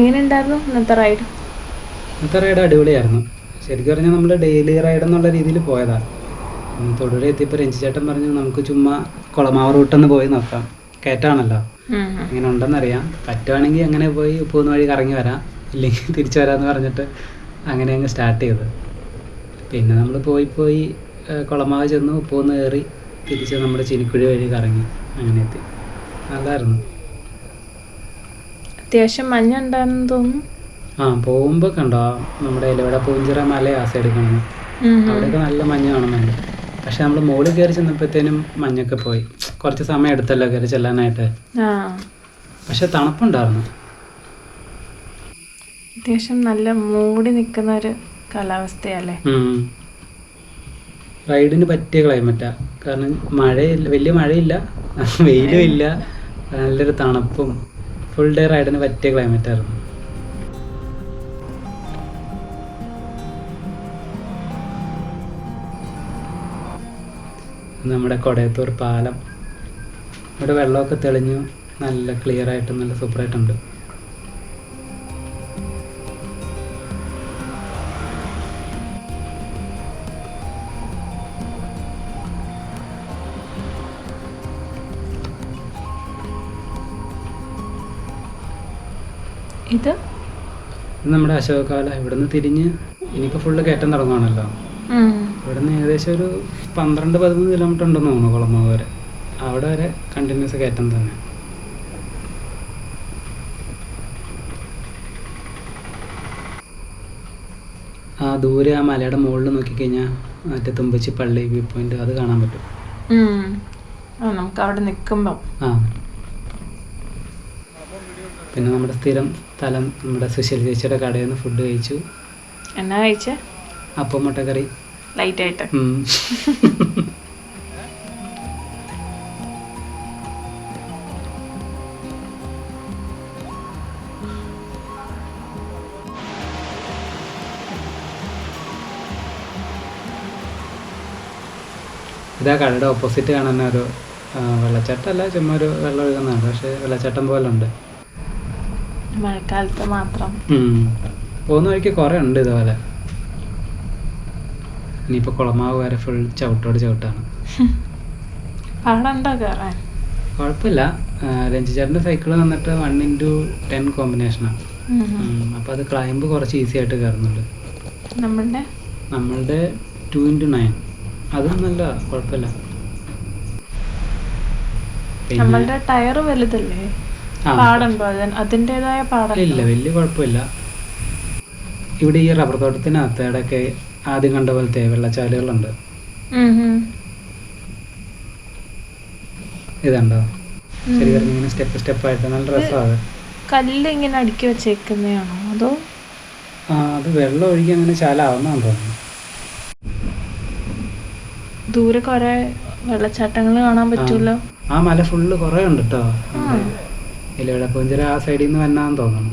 എങ്ങനെ ഉണ്ടായിരുന്നു ഇന്നത്തെ റൈഡ് ഇന്നത്തെ റൈഡ് അടിപൊളിയായിരുന്നു. ശരിക്കും പറഞ്ഞാൽ നമ്മൾ ഡെയിലി റൈഡ് എന്നുള്ള രീതിയിൽ പോയതാണ് തൊടുപുഴ എത്തിയപ്പോൾ രഞ്ജിച്ചേട്ടൻ പറഞ്ഞു നമുക്ക് ചുമ്മാ കുളമാവ് റൂട്ടൊന്ന് പോയി നോക്കാം. കയറ്റാണല്ലോ ഇങ്ങനെ ഉണ്ടെന്നറിയാം. പറ്റുവാണെങ്കിൽ അങ്ങനെ പോയി പോകുന്ന വഴി കറങ്ങി വരാം. ഇല്ലെങ്കിൽ തിരിച്ചു വരാമെന്ന് പറഞ്ഞിട്ട് അങ്ങനെ അങ്ങ് സ്റ്റാർട്ട് ചെയ്തത് പിന്നെ നമ്മൾ പോയി പോയി കുളമാവ് ചെന്ന് ഉപ്പൂന്ന് കയറി തിരിച്ച് നമ്മുടെ ചിനിക്കുഴി വഴി കറങ്ങി. അങ്ങനെ എത്തി. നല്ലതായിരുന്നു അത്യാവശ്യം മഞ്ഞ ഉണ്ടായിരുന്നു തോന്നുന്നു. ആ പോകുമ്പോ കണ്ടോ നമ്മുടെ ഇലവിടെ പൂഞ്ചിറ മല ആ സൈഡ് കാണുന്നു അവിടെയൊക്കെ നല്ല മഞ്ഞ് കാണുന്നുണ്ട്. പക്ഷെ നമ്മൾ മുകളിൽ കയറി ചെന്നപ്പോഴത്തേനും മഞ്ഞൊക്കെ പോയി. കുറച്ച് സമയം എടുത്തല്ലോ കയറി ചെല്ലാനായിട്ട്. പക്ഷെ തണുപ്പുണ്ടായിരുന്നു. അത്യാവശ്യം നല്ല മൂടി നിൽക്കുന്ന ഒരു കാലാവസ്ഥയല്ലേ. റൈഡിന് പറ്റിയ ക്ലൈമറ്റാ കാരണം മഴയില്ല വലിയ മഴയില്ല. വെയിലും ഇല്ല. നല്ലൊരു തണുപ്പും ഫുൾ ഡേ റൈഡിന് പറ്റിയ ക്ലൈമറ്റ് ആയിരുന്നു. നമ്മുടെ കൊടയത്തൂർ പാലം. ഇവിടെ വെള്ളമൊക്കെ തെളിഞ്ഞു. നല്ല ക്ലിയർ ആയിട്ട് നല്ല സൂപ്പറായിട്ടുണ്ട് ഇത്? നമ്മുടെ അശോകാല ഇവിടുന്ന് തിരിഞ്ഞ് ഇനിയിപ്പോൾ ഫുള്ള് കയറ്റം തുടങ്ങുകയാണല്ലോ ഇവിടുന്ന് ഏകദേശം ഒരു പന്ത്രണ്ട് പതിമൂന്ന് കിലോമീറ്റർ ഉണ്ടെന്ന് തോന്നുന്നു കുളമാവ് വരെ. അവിടെ വരെ കണ്ടിന്യൂസ് കയറ്റം തന്നെ. ആ ദൂരെ ആ മലയുടെ മുകളിൽ നോക്കിക്കഴിഞ്ഞാൽ മറ്റേ തുമ്പച്ചി പള്ളി വ്യൂ പോയിന്റ് അത് കാണാൻ പറ്റും. നമുക്ക് അവിടെ നിൽക്കുമ്പോൾ ആ. പിന്നെ നമ്മുടെ സ്ഥിരം സ്ഥലം നമ്മുടെ സുശീൽ ചേച്ചിയുടെ കടയിൽ നിന്ന് ഫുഡ് കഴിച്ചു. എന്നാ കഴിച്ച? അപ്പം മുട്ടക്കറി. ലൈറ്റ് ആയിട്ട്. ഇതാ കടയുടെ ഓപ്പോസിറ്റ് കാണുന്ന ഒരു വെള്ളച്ചാട്ടമല്ല ചുമ്മാ ഒരു വെള്ളം ഒഴുകുന്നതാണ് പക്ഷേ വെള്ളച്ചാട്ടം പോലെ ഉണ്ട് മഴക്കാലത്ത് മാത്രം. പോകുന്ന വഴിക്ക് കുറെ ഉണ്ട് ഇതുപോലെ. ഇനിയിപ്പോ കുളമാവ് വരെ ഫുൾ ചവിട്ടോട് ചവിട്ടാണ്. പാടുണ്ടോ കയറാൻ കുഴപ്പമില്ല രഞ്ജി ചേട്ടന്റെ സൈക്കിൾ വന്നിട്ട് വൺ ഇന്റു ടെൻ കോമ്പിനേഷനാണ് അപ്പോൾ അത് ക്ലൈംബ് കുറച്ച് ഈസി ആയിട്ട് കയറുന്നുണ്ട്. നമ്മളുടെ നമ്മളുടെ ടു ഇന്റു നയൻ അതും നല്ല കുഴപ്പമില്ല. നമ്മളുടെ ടയർ വലുതല്ലേ? പാടുണ്ടോ പാടം ഇല്ല വലിയ കുഴപ്പമില്ല. ഇവിടെ ഈ റബ്ബർ തോട്ടത്തിനകത്ത് ഇടയ്ക്ക് ആദ്യം കണ്ട പോലത്തെ വെള്ളച്ചാലുകളുണ്ട്. ഇതുണ്ടോ? ശരി ഇങ്ങനെ സ്റ്റെപ്പ് ആയിട്ട് നല്ല രസമാണ്. കല്ല് ഇങ്ങനെ അടുക്കി വെച്ചേക്കുന്നതാണോ? അതോ? ആ അത് വെള്ളം ഒഴുകി അങ്ങനെ ചാലാവുന്നതാന്ന് തോന്നുന്നു. ദൂരെ കുറെ വെള്ളച്ചാട്ടങ്ങൾ കാണാൻ പറ്റൂലോ ആ മല ഫുള്ള് കുറെ ഉണ്ട് കേട്ടോ ഇലവിടപ്പൂഞ്ചിര ആ സൈഡിൽ നിന്ന് വന്നാന്ന് തോന്നുന്നു.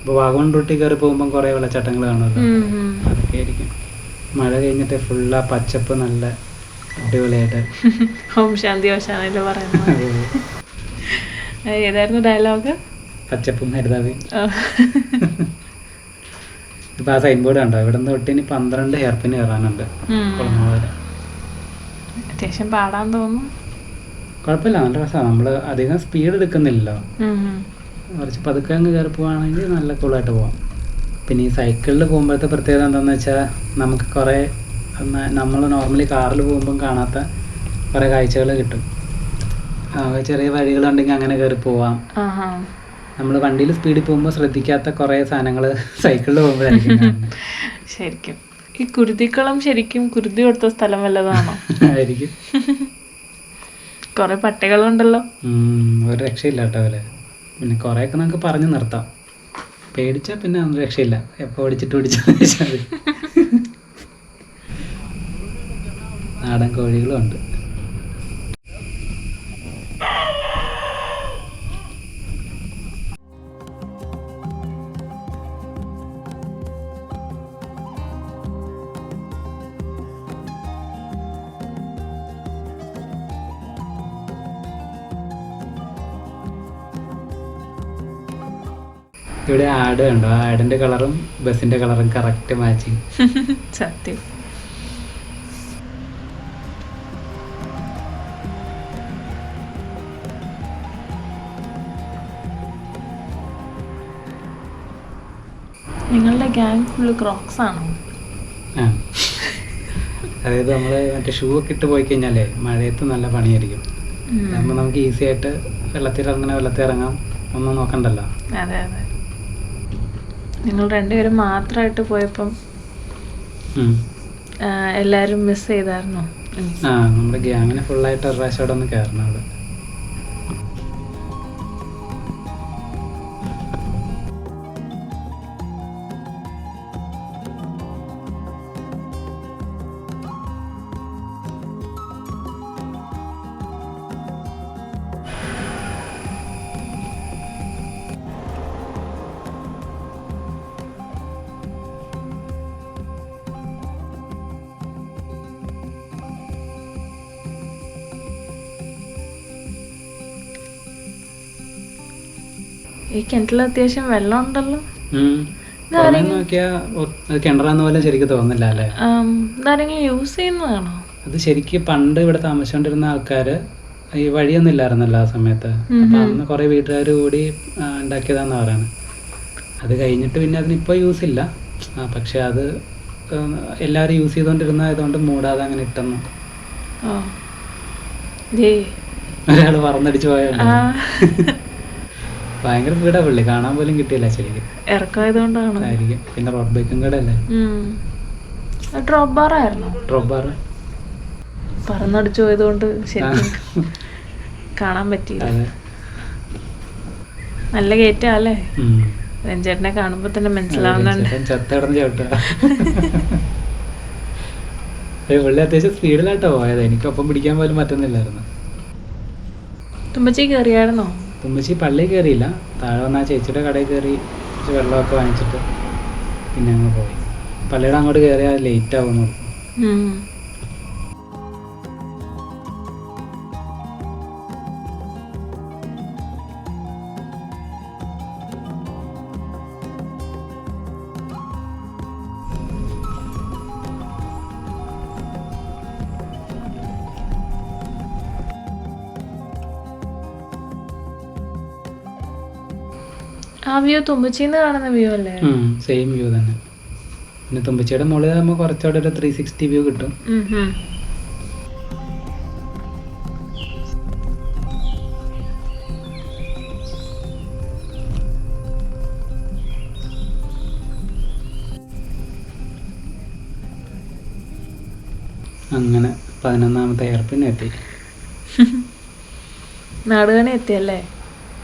ഇപ്പോൾ വാഗമൺ റൂട്ടിൽ കയറി പോകുമ്പോൾ കുറേ വെള്ളച്ചാട്ടങ്ങൾ കാണുമല്ലോ. അതൊക്കെ ആയിരിക്കും. മഴ കഴിഞ്ഞിട്ട് ഫുള്ള് ആ പച്ചപ്പ് നല്ല അടിപൊളിയായിട്ട്. ഓം ശാന്തി ഓശാനല്ലോ പറയുന്നത്. ഏതായിരുന്നു ഡയലോഗ് പച്ചപ്പും ഹരിതാവും ഇപ്പം ആ സൈൻ ബോർഡ് കണ്ടോ? ഇവിടെ നിന്ന് തൊട്ട് ഇനി പന്ത്രണ്ട് ഹെയർ പിൻ കയറാനുണ്ട് കുളമാവ് വരെ. അത്യാവശ്യം പാടാൻ തോന്നുന്നു. കുഴപ്പമില്ല നല്ല രസമാണ് നമ്മൾ അധികം സ്പീഡ് എടുക്കുന്നില്ലല്ലോ. കുറച്ച് പതുക്കെ അങ്ങ് കയറി പോവാണെങ്കിൽ നല്ല കൂളായിട്ട് പോവാം. പിന്നെ ഈ സൈക്കിളിൽ പോകുമ്പോഴത്തെ പ്രത്യേകത എന്താണെന്ന് വെച്ചാൽ നമുക്ക് കുറേ നമ്മൾ നോർമലി കാറിൽ പോകുമ്പം കാണാത്ത കുറേ കാഴ്ചകൾ കിട്ടും. ചെറിയ വഴികളുണ്ടെങ്കിൽ അങ്ങനെ കയറി പോവാം. നമ്മൾ വണ്ടിയിൽ സ്പീഡിൽ പോകുമ്പോൾ ശ്രദ്ധിക്കാത്ത കുറേ സാധനങ്ങൾ സൈക്കിളിൽ പോകുമ്പോഴായിരിക്കും. ശരിക്കും. ഈ കുരുതിക്കുളം ശരിക്കും കുരുതി കൊടുത്ത സ്ഥലം വല്ലതാണോ? ആയിരിക്കും. കുറെ പട്ടികളുണ്ടല്ലോ. ഒരു രക്ഷയില്ല കേട്ടോ അവരെ. പിന്നെ കുറേയൊക്കെ നമുക്ക് പറഞ്ഞു നിർത്താം. പേടിച്ചാൽ പിന്നെ ഒന്നും രക്ഷയില്ല. എപ്പോൾ ഓടിച്ചിട്ട് ഓടിച്ചാൽ നാടൻ കോഴികളും ഉണ്ട്. ഇവിടെ ആഡ് കണ്ടോ? ആടിന്റെ ആഡിന്റെ കളറും ബസിന്റെ കളറും കറക്റ്റ് മാച്ചിങ് സത്യം. നിങ്ങളുടെ ഗ്യാങ് ഫുള്ള് ക്രോക്സ് ആണോ? അതായത് നമ്മൾ മറ്റേ ഷൂ ഒക്കെ ഇട്ട് പോയി കഴിഞ്ഞാലേ മഴയത്ത് നല്ല പണിയായിരിക്കും. അതാകുമ്പോൾ നമുക്ക് ഈസി ആയിട്ട് വെള്ളത്തിൽ ഇറങ്ങണ വെള്ളത്തിൽ ഇറങ്ങാം. ഒന്നും നോക്കണ്ടല്ലോ. അതെ അതെ. നിങ്ങൾ രണ്ടുപേരും മാത്രമായിട്ട് പോയപ്പം എല്ലാരും മിസ് ചെയ്തായിരുന്നോ? ആ നമ്മുടെ ഗ്യാങ്ങിനെ ഫുള്ളായിട്ട് ഒരു പ്രാവശ്യം അവിടെ ഒന്ന് കയറണം അവിടെ. ഈ കിണറ്റിൽ അത്യാവശ്യം വെള്ളം ഉണ്ടല്ലോ. കിണറാന്ന് പോലെ ശരിക്കും തോന്നില്ല അല്ലേ? ഇതാരെങ്കിലും യൂസ് ചെയ്യുന്നതാണോ? അത് ശരിക്കും പണ്ട് ഇവിടെ താമസിച്ചോണ്ടിരുന്ന ആൾക്കാര് ഈ വഴിയൊന്നും ഇല്ലായിരുന്നല്ലോ ആ സമയത്ത്. അപ്പൊ അന്ന് കുറെ വീട്ടുകാർ കൂടി ഉണ്ടാക്കിയതാന്ന് പറയാണ്. അത് കഴിഞ്ഞിട്ട് പിന്നെ അതിനിപ്പോ യൂസ് ഇല്ല. ആ, പക്ഷെ അത് എല്ലാരും എല്ലാവരും യൂസ് ചെയ്തുകൊണ്ടിരുന്നതായതുകൊണ്ട് മൂടാതെ അങ്ങനെ ഇട്ടെന്നു. ഒരാൾ പറന്നടിച്ച് ആ. ഭയങ്കര വീടാ പുള്ളി കാണാൻ പോലും കിട്ടിയില്ല ശരിക്കും ഇറക്കായതുകൊണ്ടാണ് ആയിരിക്കും. പിന്നെ റോഡ് ബൈക്കും കൂടെ അല്ലേ? ഡ്രോപ്പ് ബാർ ആയിരുന്നു? ഡ്രോപ്പ് ബാർ പറന്നടിച്ചു പോയതുകൊണ്ട് ശരിക്കും കാണാൻ പറ്റിയില്ല. നല്ല കേറ്റാ അല്ലേ. രഞ്ജേട്ടനെ കാണുമ്പോ തന്നെ മനസ്സിലാവുന്നുണ്ട് പുള്ളി അത്യാവശ്യം സ്പീഡിലാട്ടോ പോയത്. എനിക്കൊപ്പം പിടിക്കാൻ പോലും പറ്റുന്നില്ലായിരുന്നു. തുമ്പച്ചി കയറിയായിരുന്നോ തുമ്മച്ചി പള്ളിയിൽ കയറിയില്ല. താഴെ വന്ന ആ ചേച്ചിയുടെ കടയിൽ കയറി കുറച്ച് വെള്ളമൊക്കെ വാങ്ങിച്ചിട്ട് പിന്നെ അങ്ങ് പോയി. പള്ളിയുടെ അങ്ങോട്ട് കയറിയാൽ ലേറ്റ് ആവുന്നു ആ വ്യൂ തുമ്പച്ചിന്ന് കാണുന്ന വ്യൂ അല്ലേ? സെയിം വ്യൂ തന്നെ. പിന്നെ തുമ്പച്ചിയുടെ മുകളിൽ നമുക്ക് കുറച്ചുകൂടെ ഒരു ത്രീ സിക്സ്റ്റി വ്യൂ കിട്ടും. അങ്ങനെ പതിനൊന്നാമത്തെ എയർപിന്നെ എത്തി. നാടുകാണി എത്തിയല്ലേ?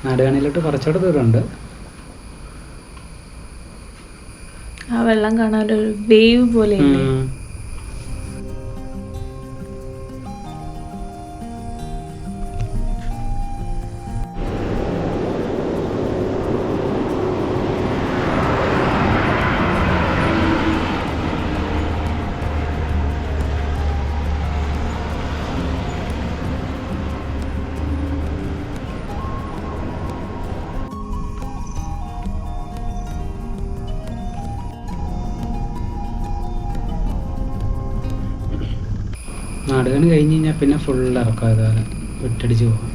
നാടുകാണിയിലോട്ട് കുറച്ചുകൂടെ ദൂരമുണ്ട്. ആ വെള്ളം കാണാൻ ഒരു വേവ് പോലെ നാടുകാണി കഴിഞ്ഞ് കഴിഞ്ഞാൽ പിന്നെ ഫുൾ ഇറക്കാം ഇതുപോലെ വിട്ടടിച്ച് പോകും.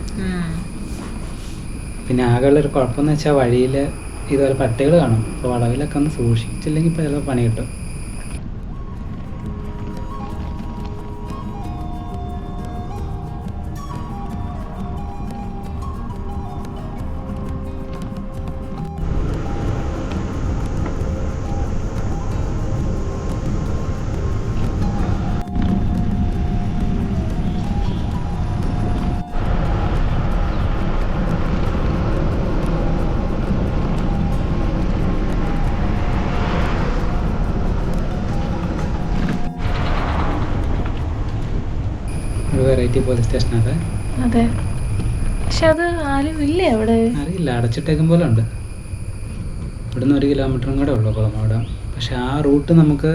പിന്നെ ആകെയുള്ളൊരു കുഴപ്പമെന്ന് വെച്ചാൽ വഴിയിൽ ഇതുപോലെ പട്ടികൾ കാണും. അപ്പോൾ വളവിലൊക്കെ ഒന്ന് സൂക്ഷിച്ചില്ലെങ്കിൽ ഇപ്പോൾ ചിലപ്പോൾ പണി കിട്ടും. വെറൈറ്റി പോലീസ് സ്റ്റേഷൻ അതെ. അതെ. പക്ഷെ അത് ആരും ഇല്ല അവിടെ? അറിയില്ല. അടച്ചിട്ടേക്കും പോലെ ഉണ്ട്. ഇവിടുന്ന് ഒരു കിലോമീറ്ററും കൂടെ ഉള്ളൂ കുളമാട് പക്ഷെ ആ റൂട്ട് നമുക്ക്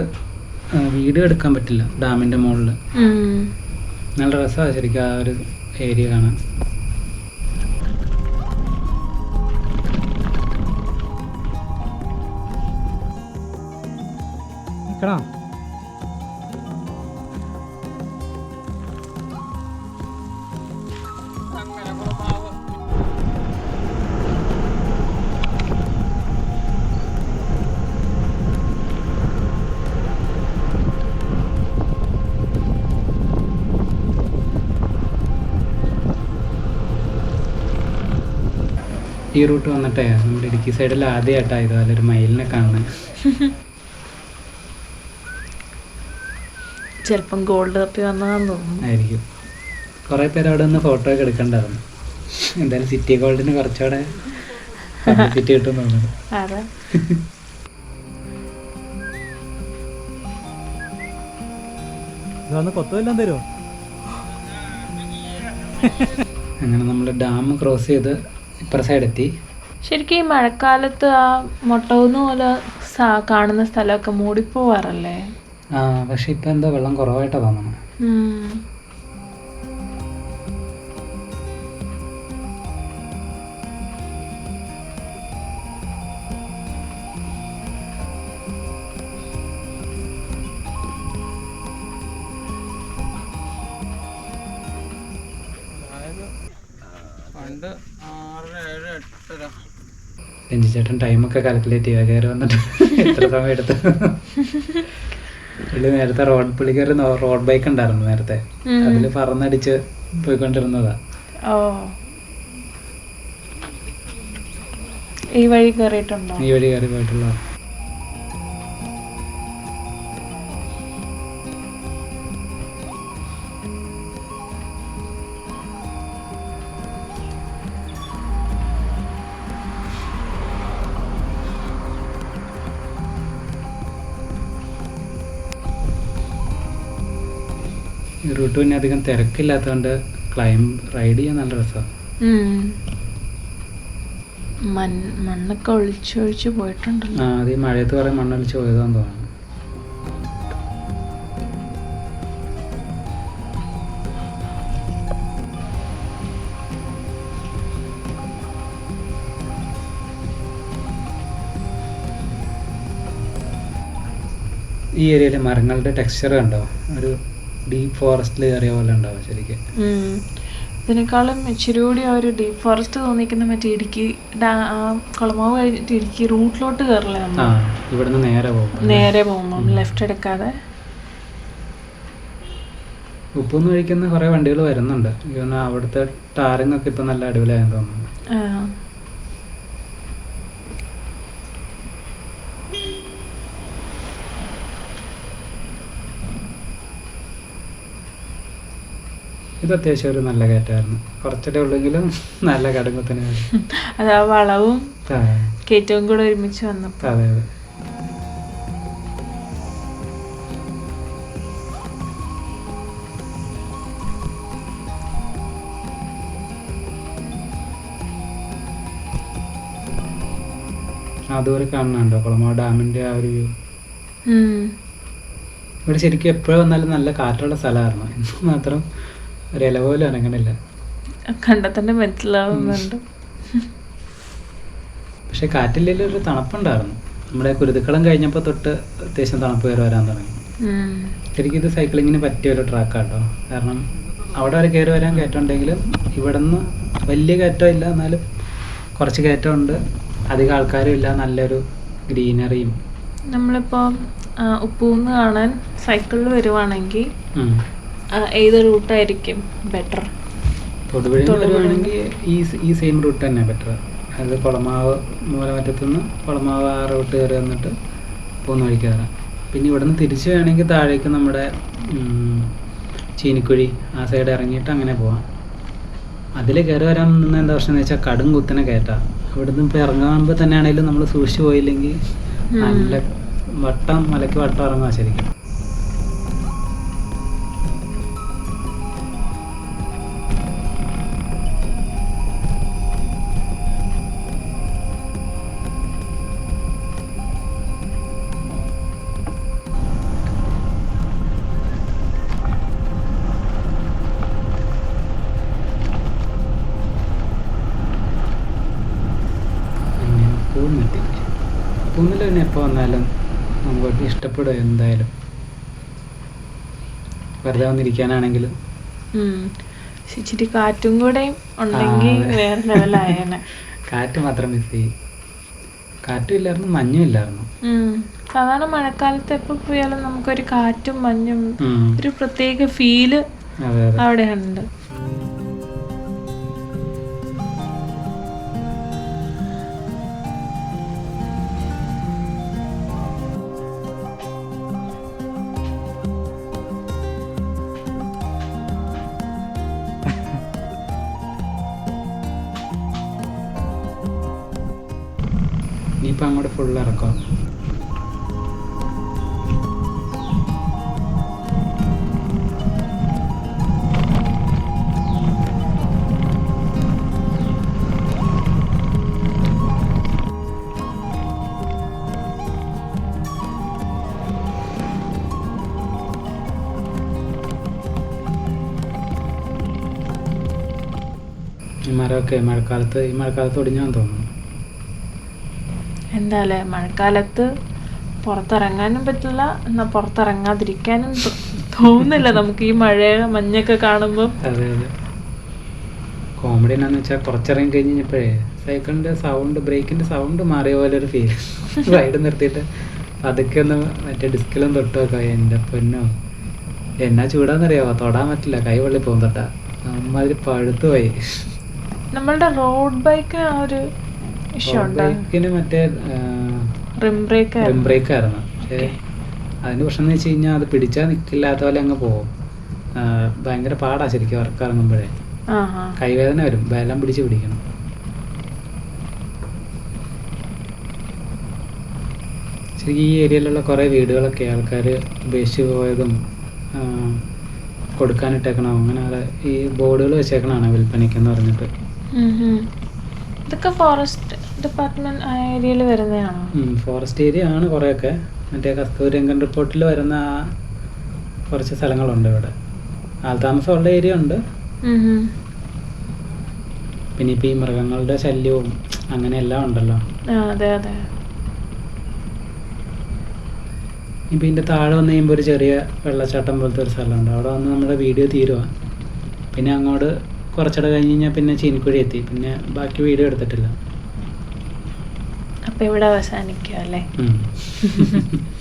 വീട് എടുക്കാൻ പറ്റില്ല. ഡാമിന്റെ മുകളിൽ. നല്ല രസമാണ് ശരിക്കും ആ ഒരു ഏരിയ കാണാൻ. കേട്ടോ ഈ റൂട്ട് വന്നിട്ടേ നമ്മുടെ ഇടുക്കി സൈഡിൽ ആദ്യമായിട്ടാണ് ഇതുപോലെ ഒരു മയിലിനെ കാണുന്നത് ചിലപ്പം ഗോൾഡ് കപ്പി വന്നതാന്ന് തോന്നുന്നു. ആയിരിക്കും. കുറേ പേര് അവിടെ നിന്ന് ഫോട്ടോ ഒക്കെ എടുക്കണ്ടായിരുന്നു. എന്തായാലും സിറ്റി ഗോൾഡിന് കുറച്ചുകൂടെ സിറ്റി കിട്ടും തോന്നുന്നു. തരുമോ അങ്ങനെ നമ്മൾ ഡാം ക്രോസ് ചെയ്ത് ഇപ്പുറ സൈഡ് എത്തി ശരിക്കും ഈ മഴക്കാലത്ത് ആ മൊട്ടകുന്ന് പോലെ കാണുന്ന സ്ഥലമൊക്കെ മൂടിപ്പോവാറല്ലേ? ആ പക്ഷെ ഇപ്പം എന്താ വെള്ളം കുറവായിട്ടാണ് തോന്നുന്നത് രഞ്ജിച്ചേട്ടൻ ടൈമൊക്കെ കാൽക്കുലേറ്റ് ചെയ്യുക കയറി വന്നിട്ട് എത്ര സമയം എടുത്തു? പുള്ളി നേരത്തെ റോഡ് പുള്ളിക്കാരി റോഡ് ബൈക്ക് ഉണ്ടായിരുന്നു നേരത്തെ. അതിൽ അതിൽ പറന്നടിച്ച് പോയിക്കൊണ്ടിരുന്നതാ. ഈ വഴി കയറിയിട്ടുണ്ടോ ഈ വഴി കയറി പോയിട്ടുള്ള റൂട്ട് പിന്നെ അധികം തിരക്കില്ലാത്തതുകൊണ്ട് ക്ലൈം റൈഡ് ചെയ്യാൻ നല്ല രസമാണ് മണ്ണൊക്കെ ഒളിച്ചൊഴിച്ച് പോയിട്ടുണ്ടല്ലോ. ആ അത് ഈ മഴയത്ത് കുറേ മണ്ണൊളിച്ച് പോയതാന്ന് തോന്നുന്നു. ഈ ഏരിയയിലെ മരങ്ങളുടെ ടെക്സ്ചർ കണ്ടോ? ഒരു ഡീപ്പ് ഫോറസ്റ്റിൽ കയറിയ പോലെ ഉണ്ടാവും ശരിക്കും. ഇതിനേക്കാളും ഇച്ചിരി കൂടി ആ ഒരു ഡീപ്പ് ഫോറസ്റ്റ് തോന്നിക്കുന്ന മറ്റേ ഇടുക്കി കുളമാവ് കഴിഞ്ഞിട്ട് ഇടുക്കി റൂട്ടിലോട്ട് കയറില്ല നമ്മൾ? ഇവിടുന്ന് നേരെ പോകും നേരെ പോകുമ്പോൾ ലെഫ്റ്റ് എടുക്കാതെ. ഉപ്പൊന്ന് കഴിക്കുന്ന കുറേ വണ്ടികൾ വരുന്നുണ്ട്. അവിടുത്തെ ടാറിങ് ഒക്കെ ഇപ്പം നല്ല അടിപൊളിയായെന്ന് തോന്നുന്നു. ഇത് അത്യാവശ്യം ഒരു നല്ല കയറ്റമായിരുന്നു. കുറച്ചിടെ ഉള്ളെങ്കിലും നല്ല കടുങ്ങത്തിന് അത് ആ വളവും അതെ കയറ്റവും കൂടെ ഒരുമിച്ച് വന്നപ്പോൾ അതെ അതുവരെ കാണുന്നുണ്ടോ? കുളമാവ് ഡാമിന്റെ ആ ഒരു വ്യൂ. ഇവിടെ ശരിക്കും എപ്പോഴും വന്നാലും നല്ല കാറ്റുള്ള സ്ഥലമായിരുന്നു. എന്ന് മാത്രം ഒരു ഇല പോലും അനങ്ങണില്ല മനസ്സിലാവുന്നുണ്ട് പക്ഷെ കാറ്റില്ലെങ്കിൽ ഒരു തണുപ്പുണ്ടായിരുന്നു. നമ്മുടെ കുരുതുക്കളം കഴിഞ്ഞപ്പോൾ തൊട്ട് അത്യാവശ്യം തണുപ്പ് കയറി വരാൻ തുടങ്ങി. ശരിക്കും ഇത് സൈക്ലിങ്ങിന് പറ്റിയ ഒരു ട്രാക്കാട്ടോ കാരണം അവിടെ വരെ കയറി വരാൻ കയറ്റമുണ്ടെങ്കിലും ഇവിടെ നിന്ന് വലിയ കയറ്റം ഇല്ല. എന്നാലും കുറച്ച് കയറ്റമുണ്ട്. അധികം ആൾക്കാരും ഇല്ല. നല്ലൊരു ഗ്രീനറിയും. നമ്മളിപ്പോ ഉപ്പൂന്ന് കാണാൻ സൈക്കിളിൽ വരുവാണെങ്കിൽ ഏത് റൂട്ടായിരിക്കും ബെറ്റർ തൊടുപുഴ. വരുവാണെങ്കിൽ ഈ ഈ സെയിം റൂട്ട് തന്നെ ബെറ്റർ അത് കുളമാവ് മൂലമറ്റത്തുനിന്ന് കുളമാവ് ആ റൂട്ട് കയറി വന്നിട്ട് പോകുന്ന വഴി കയറാം പിന്നെ ഇവിടെ തിരിച്ചു വേണമെങ്കിൽ താഴേക്ക് നമ്മുടെ ചീനിക്കുഴി ആ സൈഡ് ഇറങ്ങിയിട്ട് അങ്ങനെ പോവാം. അതിൽ കയറി വരാൻ നിന്ന് എന്താ പ്രശ്നം എന്ന് വെച്ചാൽ കടും കുത്തനെ കയറ്റാം. ഇവിടുന്ന് ഇപ്പോൾ ഇറങ്ങുമ്പോൾ തന്നെ ആണെങ്കിലും നമ്മൾ സൂക്ഷിച്ചു പോയില്ലെങ്കിൽ നല്ല വട്ടം മലയ്ക്ക് വട്ടം ഇറങ്ങുക ശരിക്കും. പൂന്നെത്തി തന്നെ എപ്പോൾ വന്നാലും നമുക്ക് ഇഷ്ടപ്പെടും എന്തായാലും. വെറുതെ വന്നിരിക്കാനാണെങ്കിലും. ഇച്ചിരി കാറ്റും കൂടെ ഉണ്ടെങ്കിൽ. വേറെ ലെവലായേനെ. കാറ്റ് മാത്രം മിസ് ചെയ്യും കാറ്റും ഇല്ലായിരുന്നു മഞ്ഞും ഇല്ലായിരുന്നു. സാധാരണ മഴക്കാലത്ത് എപ്പോ പോയാലും നമുക്കൊരു കാറ്റും മഞ്ഞും ഒരു പ്രത്യേക ഫീൽ അവിടെ ഉണ്ട് ഇനിയിപ്പോൾ അങ്ങോട്ട് ഫുൾ ഇറക്കാം. ഈ മരമൊക്കെ മഴക്കാലത്ത് ഈ മഴക്കാലത്ത് ഒടിഞ്ഞാന്ന് തോന്നുന്നു. എന്താല്ലേ മഴക്കാലത്ത് പുറത്തിറങ്ങാനും പറ്റില്ല. എന്നാൽ പുറത്തിറങ്ങാതിരിക്കാനും തോന്നുന്നില്ല നമുക്ക് ഈ മഴ മഞ്ഞൊക്കെ കാണുമ്പോൾ അതെ അതെ. കോമഡി എന്നാന്ന് വെച്ചാൽ കുറച്ചിറങ്ങി കഴിഞ്ഞ് കഴിഞ്ഞപ്പോഴേ സൈക്കിളിന്റെ സൗണ്ട് ബ്രേക്കിന്റെ സൗണ്ട് മാറിയ പോലെ ഒരു ഫീൽ റൈഡ് നിർത്തിയിട്ട് അതൊക്കെ ഒന്ന് മറ്റേ ഡിസ്കിലും തൊട്ട് വെക്കാം എന്റെ പൊന്നോ. എന്നാ ചൂടാന്നറിയാവോ തൊടാൻ പറ്റില്ല. കൈ വെള്ളി പോകും തൊട്ടാ. അമ്മാതിരി പഴുത്തു പോയി നമ്മളുടെ റോഡ് ബൈക്ക് ആ ഒരു മറ്റേ റിം ബ്രേക്ക് റിം ബ്രേക്ക് ആയിരുന്നു. പക്ഷേ അതിന്റെ പ്രശ്നം എന്ന് വെച്ച് കഴിഞ്ഞാൽ അത് പിടിച്ചാൽ നിൽക്കില്ലാത്ത പോലെ അങ്ങ് പോകും. ഭയങ്കര പാടാ ശരിക്കും വർക്ക് ഇറങ്ങുമ്പോഴേ. കൈവേദന വരും. ബലം പിടിച്ച് പിടിക്കണം. ശരിക്കും ഈ ഏരിയയിലുള്ള കുറേ വീടുകളൊക്കെ ആൾക്കാർ ഉപേക്ഷിച്ച് പോയതും കൊടുക്കാനിട്ടേക്കണോ അങ്ങനെ ഈ ബോർഡുകൾ വെച്ചേക്കണാണ് വിൽപ്പനയ്ക്കെന്ന് പറഞ്ഞിട്ട്. ഇതൊക്കെ ഫോറസ്റ്റ് ഡിപ്പാർട്ട്മെന്റ് ഏരിയയിൽ വരുന്നതാണോ? ഫോറസ്റ്റ് ഏരിയ ആണ് കുറേയൊക്കെ. മറ്റേ കസ്തൂരിരംഗൻ റിപ്പോർട്ടിൽ വരുന്ന കുറച്ച് സ്ഥലങ്ങളുണ്ട് ഇവിടെ. ആൾതാമസമുള്ള ഏരിയ ഉണ്ട്. പിന്നെ ഇപ്പം ഈ മൃഗങ്ങളുടെ ശല്യവും അങ്ങനെ എല്ലാം ഉണ്ടല്ലോ. അതെ അതെ. ഇപ്പം ഇതിന്റെ താഴെ വന്ന് കഴിയുമ്പോൾ ഒരു ചെറിയ വെള്ളച്ചാട്ടം പോലത്തെ ഒരു സ്ഥലമുണ്ട്. അവിടെ വന്ന് നമ്മുടെ വീഡിയോ തീരുവാ. പിന്നെ അങ്ങോട്ട് കുറച്ചിട കഴിഞ്ഞ് കഴിഞ്ഞാൽ പിന്നെ ചീനിക്കുഴി എത്തി. പിന്നെ ബാക്കി വീട് എടുത്തിട്ടില്ല. അപ്പൊ ഇവിടെ അവസാനിക്കുക അല്ലേ.